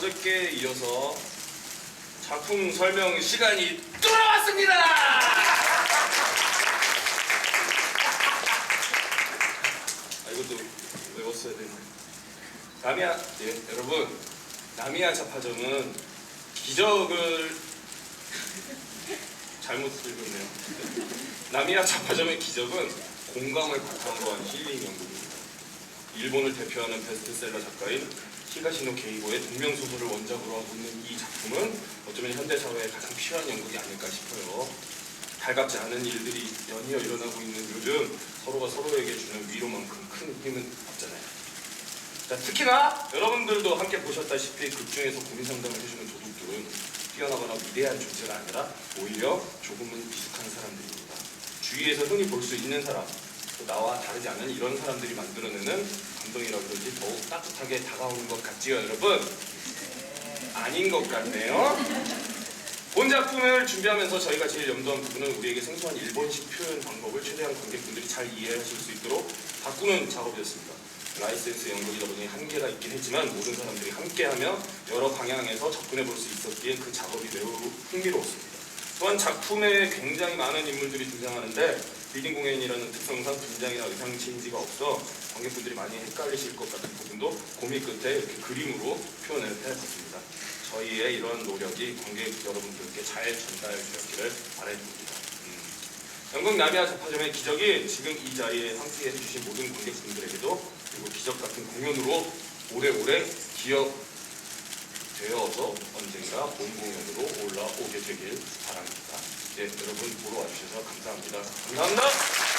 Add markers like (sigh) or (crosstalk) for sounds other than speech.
시간대에 이어서 작품 설명 시간이 돌아왔습니다. 아 이것도 외웠어야 되는데. 나미야, 예, 여러분, 나미야 자파점은 기적을 (laughs) 잘못 읽었네요. 나미야 자파점의 기적은 공감을 바탕으로 한 힐링 연극입니다. 일본을 대표하는 베스트셀러 작가인 히가시노 게이고의 동명소설을 원작으로 하고 있는 이 작품은 어쩌면 현대사회에 가장 필요한 연극이 아닐까 싶어요. 달갑지 않은 일들이 연이어 일어나고 있는 요즘 서로가 서로에게 주는 위로만큼 큰 힘은 없잖아요. 자, 특히나 여러분들도 함께 보셨다시피 극 중에서 고민 상담을 해주는 도둑들은 뛰어나거나 위대한 존재가 아니라 오히려 조금은 미숙한 사람들입니다. 주위에서 흔히 볼 수 있는 사람, 또 나와 다르지 않은 이런 사람들이 만들어내는 감동이라 그런지 더욱 따뜻하게 다가오는 것 같지요, 여러분? 아닌 것 같네요. 본 작품을 준비하면서 저희가 제일 염두한 부분은 우리에게 생소한 일본식 표현 방법을 최대한 관객분들이 잘 이해하실 수 있도록 바꾸는 작업이었습니다. 라이센스 연극이다 보니 한계가 있긴 했지만 모든 사람들이 함께하며 여러 방향에서 접근해 볼 수 있었기에 그 작업이 매우 흥미로웠습니다. 또한 작품에 굉장히 많은 인물들이 등장하는데 리딩 공연이라는 특성상 분장이나 의상 체인지가 없어 관객분들이 많이 헷갈리실 것 같은 부분도 고민 끝에 이렇게 그림으로 표현을 해봤습니다. 저희의 이런 노력이 관객 여러분들께 잘 전달되었기를 바라봅니다. 음. 영국 나비아 자파점의 기적이 지금 이 자리에 함께 해 주신 모든 관객분들에게도 그리고 기적 같은 공연으로 오래오래 기억 되어서 언젠가 본 공연으로 올라오게 되길 바랍니다. 네, 여러분 보러 와주셔서 감사합니다. 감사합니다.